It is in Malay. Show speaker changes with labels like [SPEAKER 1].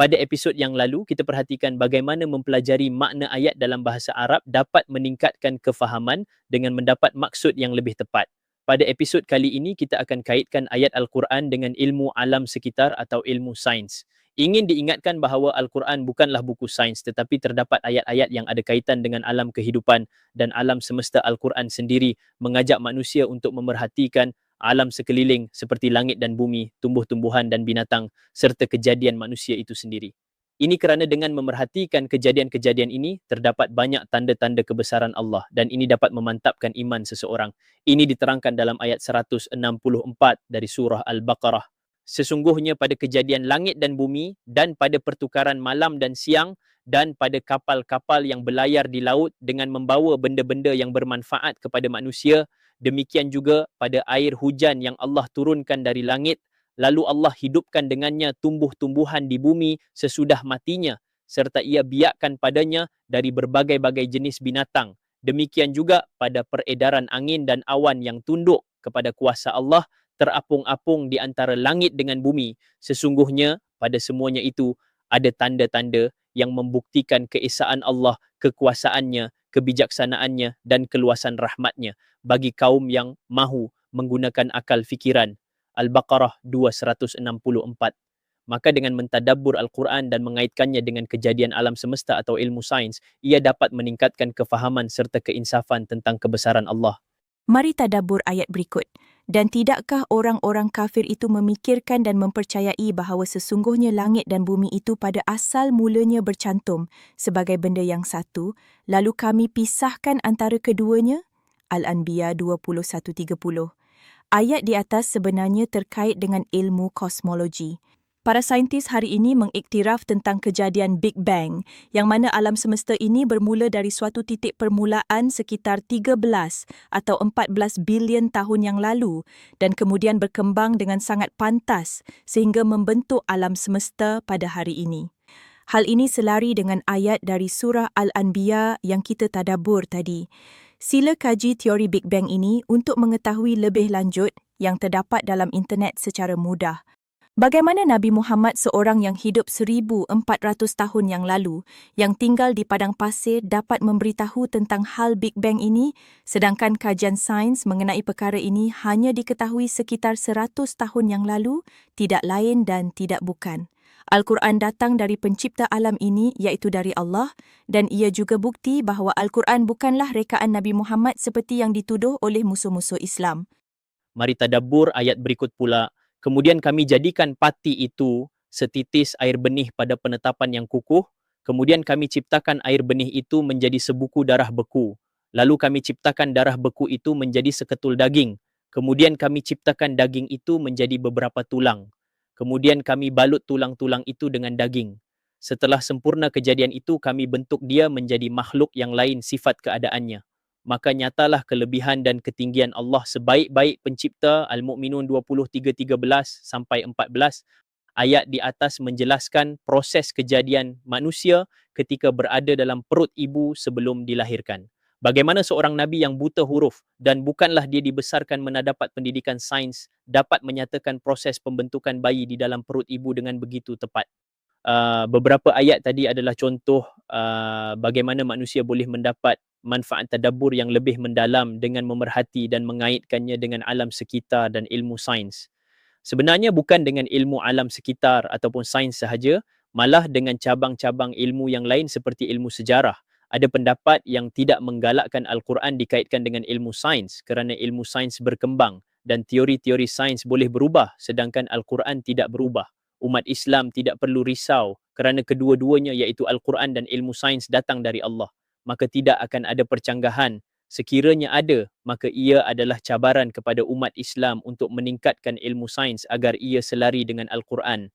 [SPEAKER 1] Pada episod yang lalu, kita perhatikan bagaimana mempelajari makna ayat dalam bahasa Arab dapat meningkatkan kefahaman dengan mendapat maksud yang lebih tepat. Pada episod kali ini, kita akan kaitkan ayat Al-Quran dengan ilmu alam sekitar atau ilmu sains. Ingin diingatkan bahawa Al-Quran bukanlah buku sains tetapi terdapat ayat-ayat yang ada kaitan dengan alam kehidupan dan alam semesta Al-Quran sendiri mengajak manusia untuk memerhatikan alam sekeliling seperti langit dan bumi, tumbuh-tumbuhan dan binatang serta kejadian manusia itu sendiri. Ini kerana dengan memerhatikan kejadian-kejadian ini terdapat banyak tanda-tanda kebesaran Allah dan ini dapat memantapkan iman seseorang. Ini diterangkan dalam ayat 164 dari surah Al-Baqarah. Sesungguhnya pada kejadian langit dan bumi dan pada pertukaran malam dan siang dan pada kapal-kapal yang berlayar di laut dengan membawa benda-benda yang bermanfaat kepada manusia Demikian juga pada air hujan yang Allah turunkan dari langit, lalu Allah hidupkan dengannya tumbuh-tumbuhan di bumi sesudah matinya, serta ia biarkan padanya dari berbagai-bagai jenis binatang. Demikian juga pada peredaran angin dan awan yang tunduk kepada kuasa Allah, terapung-apung di antara langit dengan bumi. Sesungguhnya pada semuanya itu ada tanda-tanda yang membuktikan keesaan Allah, kekuasaannya, kebijaksanaannya dan keluasan rahmatnya bagi kaum yang mahu menggunakan akal fikiran. Al-Baqarah 264. Maka dengan mentadabbur Al-Quran dan mengaitkannya dengan kejadian alam semesta atau ilmu sains, ia dapat meningkatkan kefahaman serta keinsafan tentang kebesaran Allah.
[SPEAKER 2] Mari tadabbur ayat berikut. Dan tidakkah orang-orang kafir itu memikirkan dan mempercayai bahawa sesungguhnya langit dan bumi itu pada asal mulanya bercantum sebagai benda yang satu, lalu kami pisahkan antara keduanya? Al-Anbiya 21.30 Ayat di atas sebenarnya terkait dengan ilmu kosmologi. Para saintis hari ini mengiktiraf tentang kejadian Big Bang yang mana alam semesta ini bermula dari suatu titik permulaan sekitar 13 atau 14 bilion tahun yang lalu dan kemudian berkembang dengan sangat pantas sehingga membentuk alam semesta pada hari ini. Hal ini selari dengan ayat dari surah Al-Anbiya yang kita tadabur tadi. Sila kaji teori Big Bang ini untuk mengetahui lebih lanjut yang terdapat dalam internet secara mudah. Bagaimana Nabi Muhammad seorang yang hidup 1400 tahun yang lalu yang tinggal di padang pasir dapat memberitahu tentang hal Big Bang ini sedangkan kajian sains mengenai perkara ini hanya diketahui sekitar 100 tahun yang lalu tidak lain dan tidak bukan. Al-Quran datang dari pencipta alam ini iaitu dari Allah dan ia juga bukti bahawa Al-Quran bukanlah rekaan Nabi Muhammad seperti yang dituduh oleh musuh-musuh Islam.
[SPEAKER 1] Mari tadabbur ayat berikut pula Kemudian kami jadikan pati itu setitis air benih pada penetapan yang kukuh. Kemudian kami ciptakan air benih itu menjadi sebuku darah beku. Lalu kami ciptakan darah beku itu menjadi seketul daging. Kemudian kami ciptakan daging itu menjadi beberapa tulang. Kemudian kami balut tulang-tulang itu dengan daging. Setelah sempurna kejadian itu, kami bentuk dia menjadi makhluk yang lain sifat keadaannya maka nyatalah kelebihan dan ketinggian Allah sebaik-baik pencipta Al-Mu'minun 23:13 sampai 14 ayat di atas menjelaskan proses kejadian manusia ketika berada dalam perut ibu sebelum dilahirkan. Bagaimana seorang nabi yang buta huruf dan bukanlah dia dibesarkan mendapat pendidikan sains dapat menyatakan proses pembentukan bayi di dalam perut ibu dengan begitu tepat. Uh, beberapa ayat tadi adalah contoh uh, bagaimana manusia boleh mendapat manfaat tadabbur yang lebih mendalam dengan memerhati dan mengaitkannya dengan alam sekitar dan ilmu sains. Sebenarnya bukan dengan ilmu alam sekitar ataupun sains sahaja, malah dengan cabang-cabang ilmu yang lain seperti ilmu sejarah. Ada pendapat yang tidak menggalakkan Al-Quran dikaitkan dengan ilmu sains kerana ilmu sains berkembang dan teori-teori sains boleh berubah sedangkan Al-Quran tidak berubah. Umat Islam tidak perlu risau kerana kedua-duanya iaitu Al-Quran dan ilmu sains datang dari Allah maka tidak akan ada percanggahan. Sekiranya ada, maka ia adalah cabaran kepada umat Islam untuk meningkatkan ilmu sains agar ia selari dengan Al-Quran.